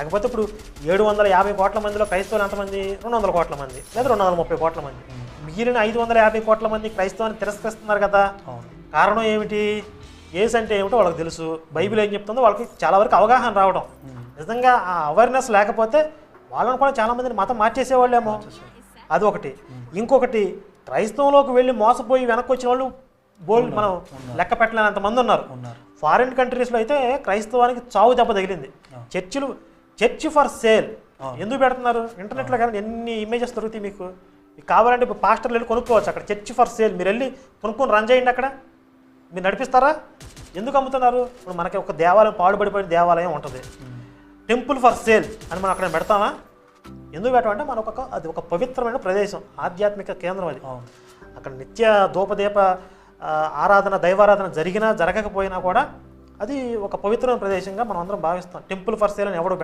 కాకపోతే ఇప్పుడు ఏడు వందల యాభై కోట్ల మందిలో క్రైస్తవులు ఎంతమంది? రెండు వందల కోట్ల మంది. లేదా రెండు వందల ముప్పై కోట్ల మంది. మిగిలిన ఐదు వందల యాభై కోట్ల మంది క్రైస్తవాన్ని తిరస్కరిస్తున్నారు కదా. కారణం ఏమిటి? ఏసు అంటే ఏమిటో వాళ్ళకి తెలుసు. బైబిల్ ఏం చెప్తుందో వాళ్ళకి చాలా వరకు అవగాహన రావడం. నిజంగా ఆ అవేర్నెస్ లేకపోతే వాళ్ళని కూడా చాలా మందిని మతం మార్చేసేవాళ్ళేమో. అది ఒకటి. ఇంకొకటి క్రైస్తవంలోకి వెళ్ళి మోసపోయి వెనక్కి వచ్చిన వాళ్ళు బోల్ మనం లెక్క పెట్టలేనంత మంది ఉన్నారు. ఫారిన్ కంట్రీస్లో అయితే క్రైస్తవానికి చావు దెబ్బ తగిలింది. చర్చిలు చర్చ్ ఫర్ సేల్. ఎందుకు పెడుతున్నారు? ఇంటర్నెట్లో కానీ ఎన్ని ఇమేజెస్ దొరుకుతాయి మీకు? మీకు కావాలంటే ఇప్పుడు పాస్టర్లు వెళ్ళి కొనుక్కోవచ్చు అక్కడ. Church for sale. మీరు వెళ్ళి కొనుక్కొని రన్ చేయండి అక్కడ. మీరు నడిపిస్తారా? ఎందుకు అమ్ముతున్నారు? ఇప్పుడు మనకి ఒక దేవాలయం పాడుపడిపోయిన దేవాలయం ఉంటుంది. టెంపుల్ ఫర్ సేల్ అని మనం అక్కడ పెడతామా? ఎందుకు పెట్టమంటే మన ఒక అది ఒక పవిత్రమైన ప్రదేశం. ఆధ్యాత్మిక కేంద్రం అది. అక్కడ నిత్య ధూపదీప ఆ, ఆరాధన దైవారాధన జరిగినా జరగకపోయినా కూడా అది ఒక పవిత్రమైన ప్రదేశంగా మనం అందరం భావిస్తాం. టెంపుల్ ఫర్ సేల్ అని ఎవడు